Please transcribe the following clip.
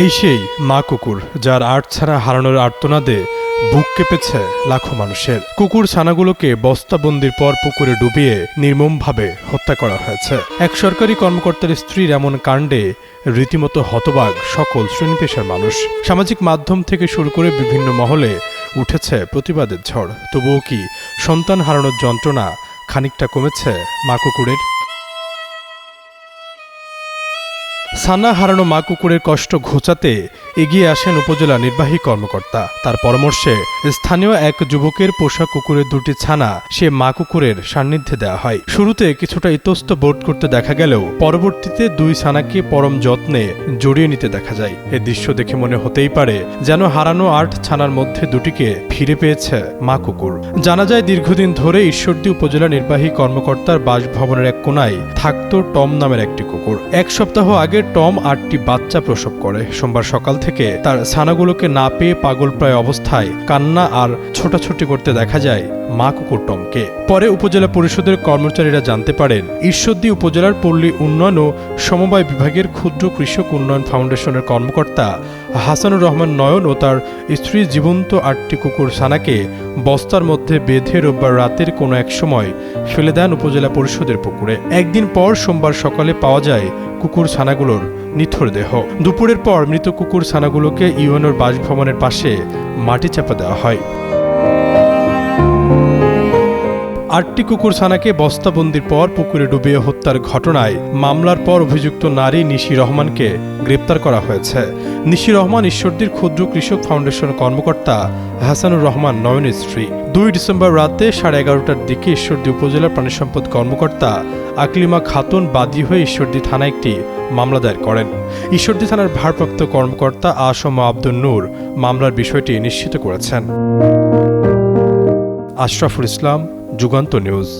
এই সেই মা কুকুর, যার আট ছাড়া হারানোর আর্তনাদে বুক কেঁপেছে লাখো মানুষের। কুকুর ছানাগুলোকে বস্তাবন্দির পর পুকুরে ডুবিয়ে নির্মমভাবে হত্যা করা হয়েছে। এক সরকারি কর্মকর্তার স্ত্রীর এমন কাণ্ডে রীতিমতো হতবাগ সকল শ্রেণি পেশার মানুষ। সামাজিক মাধ্যম থেকে শুরু করে বিভিন্ন মহলে উঠেছে প্রতিবাদের ঝড়। তবুও কি সন্তান হারানোর যন্ত্রণা খানিকটা কমেছে মা কুকুরের? সানা হারানো মা কুকুরের কষ্ট ঘোচাতে এগিয়ে আসেন উপজেলা নির্বাহী কর্মকর্তা। তার পরামর্শে স্থানীয় এক যুবকের পোষা কুকুরের দুটি ছানা সে মা কুকুরের সান্নিধ্যে দেওয়া হয়। শুরুতে কিছুটা ইতস্ত বোধ করতে দেখা গেলেও পরবর্তীতে দুই ছানাকে পরম যত্নে জড়িয়ে নিতে দেখা যায়। এ দৃশ্য দেখে মনে হতেই পারে যেন হারানো আট ছানার মধ্যে দুটিকে ফিরে পেয়েছে মা কুকুর। জানা যায়, দীর্ঘদিন ধরে ঈশ্বরদী উপজেলা নির্বাহী কর্মকর্তার বাসভবনের এক কোনায় থাকতো টম নামের একটি কুকুর। এক সপ্তাহ আগে টম আটটি বাচ্চা প্রসব করে। সোমবার সকাল থেকে তার ছানাগুলোকে না পেয়ে পাগল প্রায় অবস্থায় কান্না আর ছোটাছুটি করতে দেখা যায়। মা কুকুর টমকে পরে উপজেলা পরিষদের কর্মচারীরা জানতে পারেন, ঈশ্বরদী উপজেলার পল্লী উন্নয়ন ও সমবায় বিভাগের ক্ষুদ্র কৃষক উন্নয়ন ফাউন্ডেশনের কর্মকর্তা হাসানুর রহমান নয়ন ও তার স্ত্রী জীবন্ত আটটি কুকুর সানাকে বস্তার মধ্যে বেঁধে রোববার রাতের কোনো এক সময় ফেলে দেন উপজেলা পরিষদের পুকুরে। একদিন পর সোমবার সকালে পাওয়া যায় কুকুর ছানাগুলোর নিথর দেহ। দুপুরের পর মৃত কুকুর ছানাগুলোকে ইউএনওর বাসভবনের পাশে মাটি চাপা দেওয়া হয়। আটটি কুকুর ছানাকে বস্তাবন্দির পর পুকুরে ডুবিয়ে হত্যার ঘটনায় মামলার পর অভিযুক্ত নারী নিশি রহমানকে গ্রেপ্তার করা হয়েছে। নিশি রহমান ঈশ্বরদীর ক্ষুদ্র কৃষক ফাউন্ডেশন কর্মকর্তা হাসানুর রহমান নয়নের স্ত্রী। দুই ডিসেম্বর রাতে সাড়ে এগারোটার দিকে ঈশ্বরদী উপজেলার প্রাণী সম্পদ কর্মকর্তা আকলিমা খাতুন বাদী হয়ে ঈশ্বরদী থানায় একটি মামলা দায়ের করেন। ঈশ্বরদী থানার ভারপ্রাপ্ত কর্মকর্তা আসম আব্দুল নূর মামলার বিষয়টি নিশ্চিত করেছেন। আশরাফুল ইসলাম যুগান্ত নিউজ।